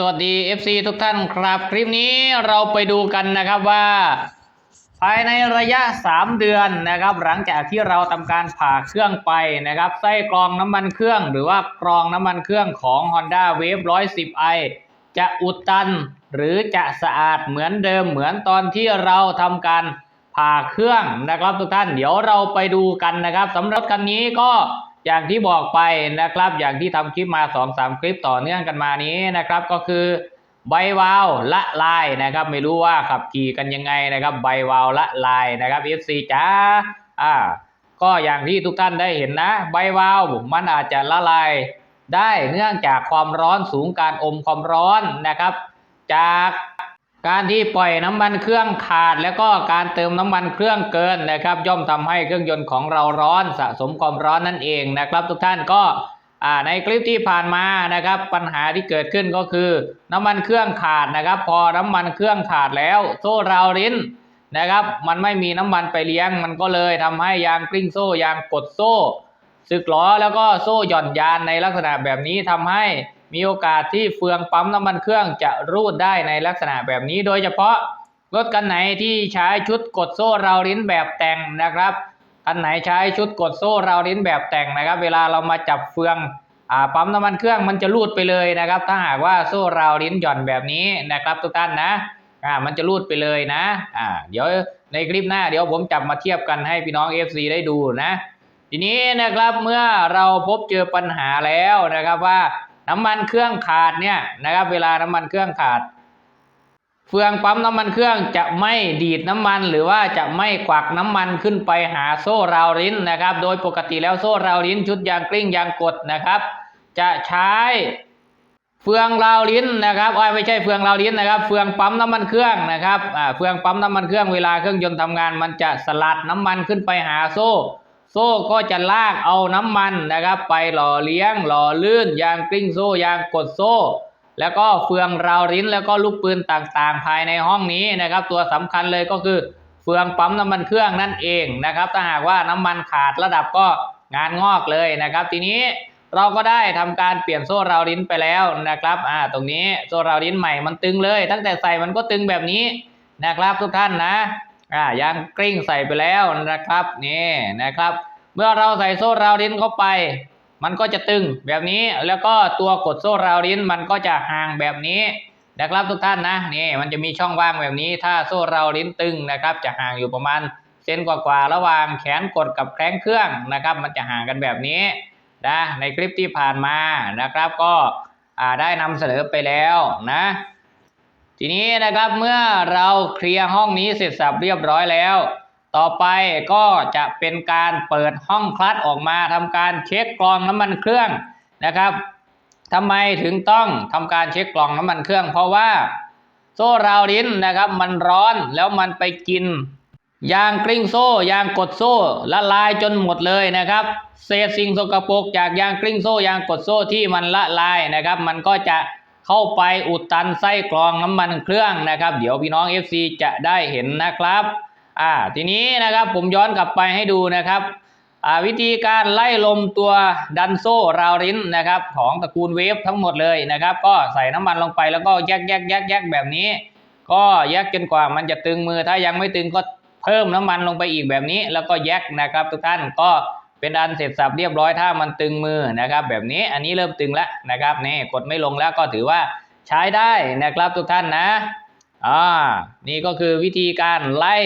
สวัสดี FC ทุกท่านครับ คลิปนี้เราไปดูกันนะครับว่า ภายในระยะ 3 เดือนนะครับ หลังจากที่เราทำการผ่าเครื่องไปนะครับไส้กรองน้ำมันเครื่องหรือว่ากรองน้ำมันเครื่องของ Honda Wave 110i จะอุดตันหรือจะสะอาดเหมือนเดิมเหมือนตอนที่เราทำการผ่าเครื่องนะครับทุกท่านเดี๋ยวเราไปดูกันนะครับสำหรับคันนี้ก็ อย่างที่บอกไปนะครับ อย่างที่ทำคลิปมา2-3คลิปต่อเนื่องกันมานี้นะครับ ก็คือใบวาวละลายนะครับ ไม่รู้ว่าขับขี่กันยังไงนะครับ ใบวาวละลายนะครับ FC จ้าอ่า ก็อย่างที่ทุกท่านได้เห็นนะ ใบวาวมันอาจจะละลายได้เนื่องจากความร้อนสูงการอมความร้อนนะครับ จาก การที่ปล่อยน้ำมันเครื่องขาด แล้วก็การเติมน้ำมันเครื่องเกินนะครับ ย่อมทำให้เครื่องยนต์ของเราร้อนสะสมความร้อนนั่นเองนะครับ ทุกท่านก็ในคลิปที่ผ่านมานะครับ ปัญหาที่เกิดขึ้นก็คือ น้ำมันเครื่องขาดนะครับ พอน้ำมันเครื่องขาดแล้วโซ่ราวลิ้นนะครับ มันไม่มีน้ำมันไปเลี้ยง มันก็เลยทำให้ยางกลิ้งโซ่ยางกดโซ่สึกหรอแล้วก็โซ่หย่อนยานในลักษณะแบบนี้ทำให้ มีโอกาสที่เฟืองปั๊มน้ำมันเครื่องจะรูดได้ในลักษณะแบบนี้ โดยเฉพาะรถคันไหนที่ใช้ชุดกดโซ่ราวลิ้นแบบแต่งนะครับคันไหนใช้ชุดกดโซ่ราวลิ้นแบบแต่งนะครับ เวลาเรามาจับเฟืองอปั๊มน้ำมันเครื่องมันจะรูดไปเลยนะครับ ถ้าหากว่าโซ่ราวลิ้นหย่อนแบบนี้นะครับทุกท่านนะอ่ามันจะรูดไปเลยนะอ่าเดี๋ยวในคลิปหน้าเดี๋ยวผมจับมาเทียบกันให้พี่น้อง FC ได้ดูนะ ทีนี้นะครับเมื่อเราพบเจอปัญหาแล้วนะครับว่า น้ำมันเครื่องขาดเนี่ยนะครับ เวลาน้ำมันเครื่องขาด เฟืองปั๊มน้ำมันเครื่องจะไม่ดีดน้ำมันหรือว่าจะไม่กวักน้ำมันขึ้นไปหาโซ่ราวลิ้นนะครับ โดยปกติแล้วโซ่ราวลิ้นชุดยางกลิ้งยางกดนะครับ จะใช้เฟืองราวลิ้นนะครับอ้อยไม่ใช่เฟืองราวลิ้นนะครับ เฟืองปั๊มน้ำมันเครื่องนะครับเฟืองปั๊มน้ำมันเครื่องเวลาเครื่องยนต์ทำงาน มันจะสลัดน้ำมันขึ้นไปหาโซ่ โซ่ก็จะลากเอาน้ำมันนะครับ ไปหล่อเลี้ยงหล่อลื่นยางกลิ้งโซ่ยางกดโซ่ แล้วก็เฟืองราวลิ้นแล้วก็ลูกปืนต่างๆ ภายในห้องนี้นะครับ ตัวสำคัญเลยก็คือเฟืองปั๊มน้ำมันเครื่องนั่นเองนะครับ ถ้าหากว่าน้ำมันขาดระดับก็งานงอกเลยนะครับ ทีนี้เราก็ได้ทำการเปลี่ยนโซ่ราวลิ้นไปแล้วนะครับอ่าตรงนี้โซ่ราวลิ้นใหม่มันตึงเลย ตั้งแต่ใส่มันก็ตึงแบบนี้นะครับทุกท่านนะ อ่ายางกลิ้งใส่ไปแล้วนะครับนี่นะครับ เมื่อเราใส่โซ่ราวลิ้นเข้าไป มันก็จะตึงแบบนี้แล้วก็ตัวกดโซ่ราวลิ้นมันก็จะห่างแบบนี้นะครับทุกท่านนะนี่มันจะมีช่องว่างแบบนี้ ถ้าโซ่ราวลิ้นตึงนะครับ จะห่างอยู่ประมาณเซนกว่าๆระหว่างแขนกดกับแข้งเครื่องนะครับ มันจะห่างกันแบบนี้นะในคลิปที่ผ่านมานะครับ ก็อ่าได้นำเสนอไปแล้วนะ ทีนี้นะครับเมื่อเราเคลียร์ห้องนี้เสร็จสับเรียบร้อยแล้ว ต่อไปก็จะเป็นการเปิดห้องคลัตออกมาทำการเช็คกรองน้ำมันเครื่องนะครับทำไมถึงต้องทำการเช็คกรองน้ำมันเครื่อง เพราะว่าโซ่ราวลิ้นนะครับมันร้อนแล้วมันไปกินยางกลิ้งโซ่ยางกดโซ่ละลายจนหมดเลยนะครับ เศษสิ่งสกปรกจากยางกลิ้งโซ่ยางกดโซ่ที่มันละลายนะครับ มันก็จะ เข้าไปอุดตันไส้กรองน้ำมันเครื่องนะครับ เดี๋ยวพี่น้อง FC จะได้เห็นนะครับอ่าทีนี้นะครับผมย้อนกลับไปให้ดูนะครับอ่าวิธีการไล่ลมตัวดันโซ่ราวริ้นนะครับของตระกูลเวฟทั้งหมดเลยนะครับ ก็ใส่น้ำมันลงไปแล้วก็แยกแยกแยกแยกแบบนี้ ก็แยกจนกว่ามันจะตึงมือถ้ายังไม่ตึงก็เพิ่มน้ำมันลงไปอีกแบบนี้ แล้วก็แยกนะครับทุกท่านก็ เป็นอันเสร็จสับเรียบร้อยถ้ามันตึงมือนะครับ แบบนี้อันนี้เริ่มตึงแล้วนะครับนี่กดไม่ลงแล้วก็ถือว่าใช้ได้นะครับทุกท่านนะอ่านี่ก็คือวิธีการไล่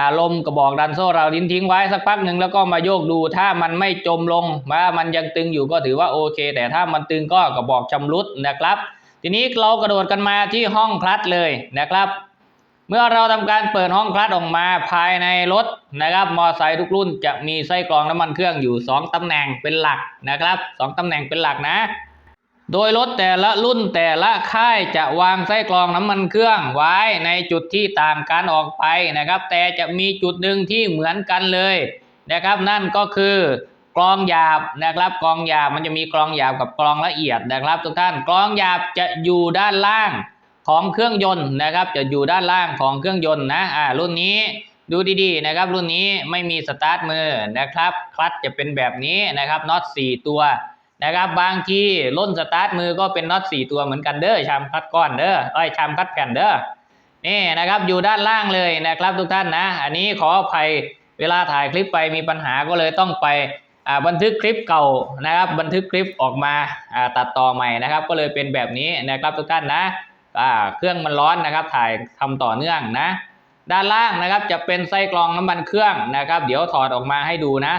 อารมณ์กระบอกดันโซ่เราลิ้นทิ้งไว้สักพักหนึ่งแล้วก็มาโยกดูถ้ามันไม่จมลงว่ามันยังตึงอยู่ก็ถือว่าโอเค แต่ถ้ามันตึงก็กระบอกชำรุดนะครับ ทีนี้เรากระโดดกันมาที่ห้องคลัตเลยนะครับ เมื่อเราทำการเปิดห้องคลัตช์ออกมาภายในรถนะครับมอไซค์ทุกรุ่นจะมีไส้กรองน้ำมันเครื่องอยู่ 2ตำแหน่งเป็นหลักนะครับสองตำแหน่งเป็นหลักนะ โดยรถแต่ละรุ่นแต่ละค่ายจะวางไส้กรองน้ำมันเครื่องไว้ในจุดที่ต่างกันออกไปนะครับ แต่จะมีจุดหนึ่งที่เหมือนกันเลยนะครับ นั่นก็คือกรองหยาบนะครับกรองหยาบมันจะมีกรองหยาบกับกรองละเอียดนะครับ ทุกท่านกรองหยาบจะอยู่ด้านล่าง ของเครื่องยนต์นะครับ จะอยู่ด้านล่างของเครื่องยนต์นะอ่ารุ่นนี้ดูดีๆนะครับ รุ่นนี้ไม่มีสตาร์ทมือนะครับ คลัตช์จะเป็นแบบนี้นะครับน็อต4ตัวนะครับบางทีล้นสตาร์ทมือก็เป็นน็อตสี่ตัวเหมือนกันเด้อชามคัดก้อนเด้อไอ้ชามคัดแผ่นเด้อนี่นะครับอยู่ด้านล่างเลยนะครับทุกท่านนะ อันนี้ขออภัยเวลาถ่ายคลิปไปมีปัญหาก็เลยต้องไปบันทึกคลิปเก่านะครับ บันทึกคลิปออกมาตัดต่อใหม่นะครับ ก็เลยเป็นแบบนี้นะครับทุกท่านนะ เครื่องมันร้อนนะครับ ถ่ายทำต่อเนื่องนะ ด้านล่างนะครับจะเป็นไส้กรองน้ำมันเครื่องนะครับ เดี๋ยวถอดออกมาให้ดูนะ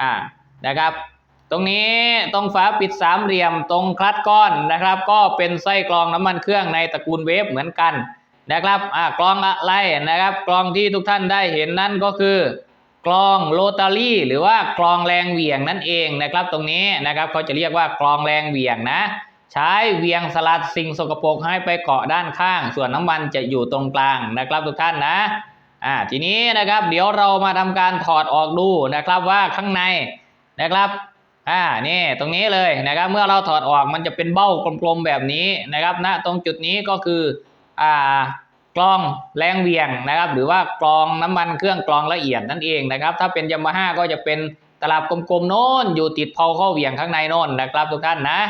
อ่านะครับ ตรงนี้ตรงฝาปิดสามเหลี่ยมตรงคลัตก้อนนะครับ ก็เป็นไส้กรองน้ำมันเครื่องในตระกูลเวฟเหมือนกันนะครับอ่ากรองอะไรนะครับกรองที่ทุกท่านได้เห็นนั่นก็คือกรองโรตารี่หรือว่ากรองแรงเหวี่ยงนั่นเองนะครับ ตรงนี้นะครับเขาจะเรียกว่ากรองแรงเหวี่ยงนะ ใช้เวียงสลัดสิ่งสกปรกให้ไปเกาะด้านข้าง ส่วนน้ำมันจะอยู่ตรงกลางนะครับทุกท่านนะอ่าทีนี้นะครับเดี๋ยวเรามาทำการถอดออกดูนะครับว่าข้างในนะครับอ่านี่ตรงนี้เลยนะครับเมื่อเราถอดออกมันจะเป็นเบ้ากลมๆแบบนี้นะครับณตรงจุดนี้ก็คืออ่ากรองแรงเวียงนะครับ หรือว่ากรองน้ำมันเครื่องกรองละเอียดนั่นเองนะครับ ถ้าเป็นยามาฮ่าก็จะเป็นตลับกลมๆโน้นอยู่ติดเพาข้อเวียงข้างในโน้นนะครับทุกท่านนะ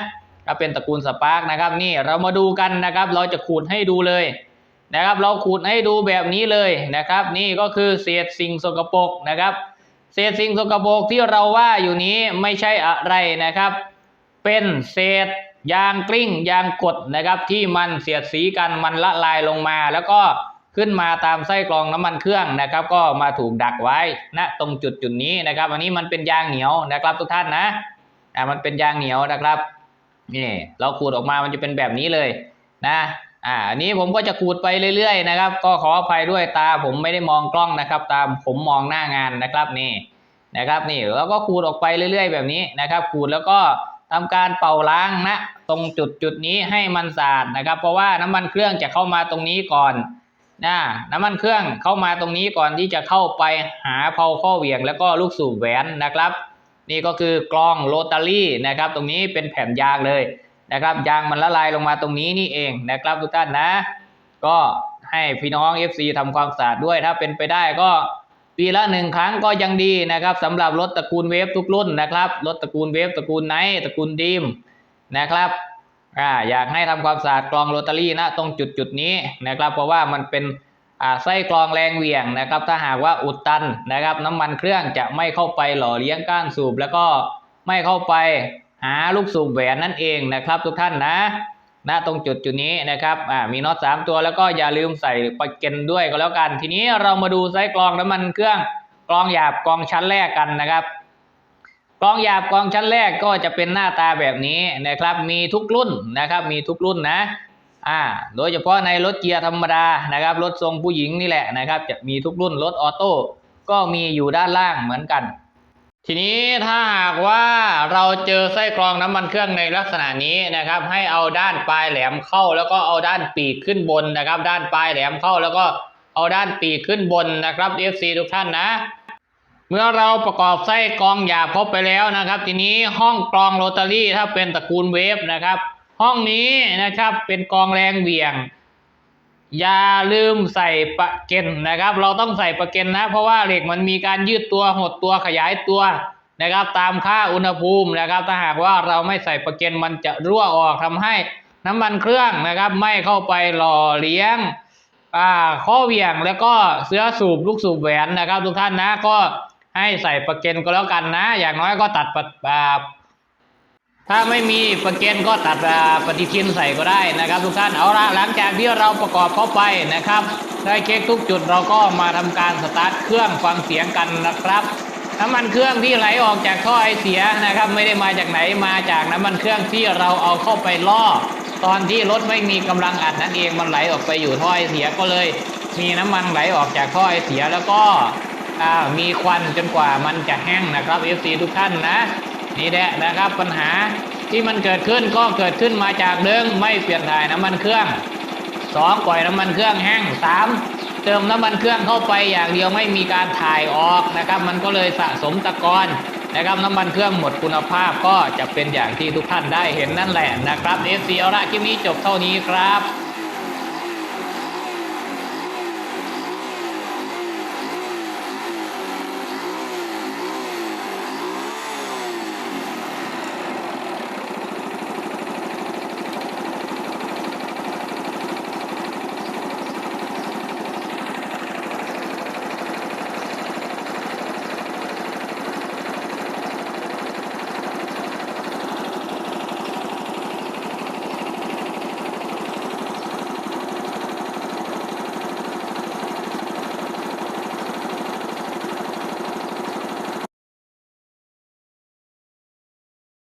ถ้าเป็นตระกูลสปาร์กนะครับนี่เรามาดูกันนะครับ เราจะขูดให้ดูเลยนะครับ เราขูดให้ดูแบบนี้เลยนะครับ นี่ก็คือเศษสิ่งสกปรกนะครับ เศษสิ่งสกปรกที่เราว่าอยู่นี้ไม่ใช่อะไรนะครับ เป็นเศษยางกลิ้งยางกดนะครับ ที่มันเสียดสีกันมันละลายลงมา แล้วก็ขึ้นมาตามไส้กรองน้ำมันเครื่องนะครับ ก็มาถูกดักไว้ณตรงจุดจุดนี้นะครับ อันนี้มันเป็นยางเหนียวนะครับ ทุกท่านนะอ่ามันเป็นยางเหนียวนะครับ นี่เราขูดออกมามันจะเป็นแบบนี้เลยนะอ่าอันนี้ผมก็จะขูดไปเรื่อยๆนะครับ ก็ขออภัยด้วยตาผมไม่ได้มองกล้องนะครับ ตามผมมองหน้างานนะครับนี่นะครับนี่แล้วก็ขูดออกไปเรื่อย ๆ แบบนี้นะครับขูดแล้วก็ทำการเป่าล้างนะตรงจุดจุดนี้ให้มันสะอาดนะครับ เพราะว่าน้ำมันเครื่องจะเข้ามาตรงนี้ก่อนนะน้ำมันเครื่องเข้ามาตรงนี้ก่อนที่จะเข้าไปหาเพาข้อเหวี่ยง แล้วก็ลูกสูบแหวนนะครับ นี่ก็คือกรองโรตารี่นะครับ ตรงนี้เป็นแผ่นยางเลยนะครับ ยางมันละลายลงมาตรงนี้นี่เองนะครับทุกท่านนะ ก็ให้พี่น้อง FC ทำความสะอาดด้วยถ้าเป็นไปได้ก็ปีละหนึ่งครั้งก็ยังดีนะครับสำหรับรถตระกูลเวฟทุกรุ่นนะครับรถตระกูลเวฟตระกูลไนท์ตระกูลดีมนะครับอ่าอยากให้ทำความสะอาดกรองโรตารี่นะตรงจุดจุดนี้นะครับ เพราะว่ามันเป็น ไส้กรองแรงเหวี่ยงนะครับ ถ้าหากว่าอุดตันนะครับ น้ำมันเครื่องจะไม่เข้าไปหล่อเลี้ยงก้านสูบ แล้วก็ไม่เข้าไปหาลูกสูบแหวนนั่นเองนะครับ ทุกท่านนะณตรงจุดจุดนี้นะครับอ่ามีน็อตสามตัวแล้วก็อย่าลืมใส่ปลั๊กเกนด้วยก็แล้วกัน ทีนี้เรามาดูไส้กรองน้ำมันเครื่องกรองหยาบกรองชั้นแรกกันนะครับกรองหยาบกรองชั้นแรกก็จะเป็นหน้าตาแบบนี้นะครับ มีทุกรุ่นนะครับ มีทุกรุ่นนะ อ่าโดยเฉพาะในรถเกียร์ธรรมดานะครับรถทรงผู้หญิงนี่แหละนะครับ จะมีทุกรุ่นรถออโต้ก็มีอยู่ด้านล่างเหมือนกัน ทีนี้ถ้าหากว่าเราเจอไส้กรองน้ำมันเครื่องในลักษณะนี้นะครับ ให้เอาด้านปลายแหลมเข้า แล้วก็เอาด้านปีกขึ้นบนนะครับ ด้านปลายแหลมเข้า แล้วก็เอาด้านปีกขึ้นบนนะครับ FC ทุกท่านนะเมื่อเราประกอบไส้กรองหยาบครบไปแล้วนะครับ ทีนี้ห้องกรองโรตารี่ถ้าเป็นตระกูลเวฟนะครับ ห้องนี้นะครับเป็นกองแรงเหวี่ยง อย่าลืมใส่ประเก็นนะครับ เราต้องใส่ประเก็นนะ เพราะว่าเหล็กมันมีการยืดตัวหดตัวขยายตัวนะครับ ตามค่าอุณหภูมินะครับ ถ้าหากว่าเราไม่ใส่ประเก็นมันจะรั่วออกทำให้น้ำมันเครื่องนะครับ ไม่เข้าไปหล่อเลี้ยงอ่าข้อเหวี่ยงแล้วก็เสื้อสูบลูกสูบแหวนนะครับ ทุกท่านนะก็ให้ใส่ประเก็นก็แล้วกันนะ อย่างน้อยก็ตัดปะอ่า ถ้าไม่มีประเก็นก็ตัดปฏิทินใส่ก็ได้นะครับ ทุกท่านเอาละหลังจากที่เราประกอบเข้าไปนะครับได้เช็คทุกจุดเราก็มาทำการสตาร์ทเครื่องฟังเสียงกันนะครับน้ำมันเครื่องที่ไหลออกจากท่อไอเสียนะครับ ไม่ได้มาจากไหนมาจากน้ำมันเครื่องที่เราเอาเข้าไปล่อ ตอนที่รถไม่มีกำลังอัดนั่นเองมันไหลออกไปอยู่ท่อไอเสียก็เลย มีน้ำมันไหลออกจากท่อไอเสียแล้วก็มีควันจนกว่ามันจะแห้งนะครับ FC ทุกท่านนะ นี่แหละนะครับปัญหาที่มันเกิดขึ้นก็เกิดขึ้นมาจากเดิมไม่เปลี่ยนถ่ายน้ำมันเครื่องสองปล่อยน้ำมันเครื่องแห้งสามเติมน้ำมันเครื่องเข้าไปอย่างเดียวไม่มีการถ่ายออกนะครับ มันก็เลยสะสมตะกอนนะครับน้ำมันเครื่องหมดคุณภาพก็จะเป็นอย่างที่ทุกท่านได้เห็นนั่นแหละนะครับ FC เอาละคลิปนี้จบเท่านี้ครับ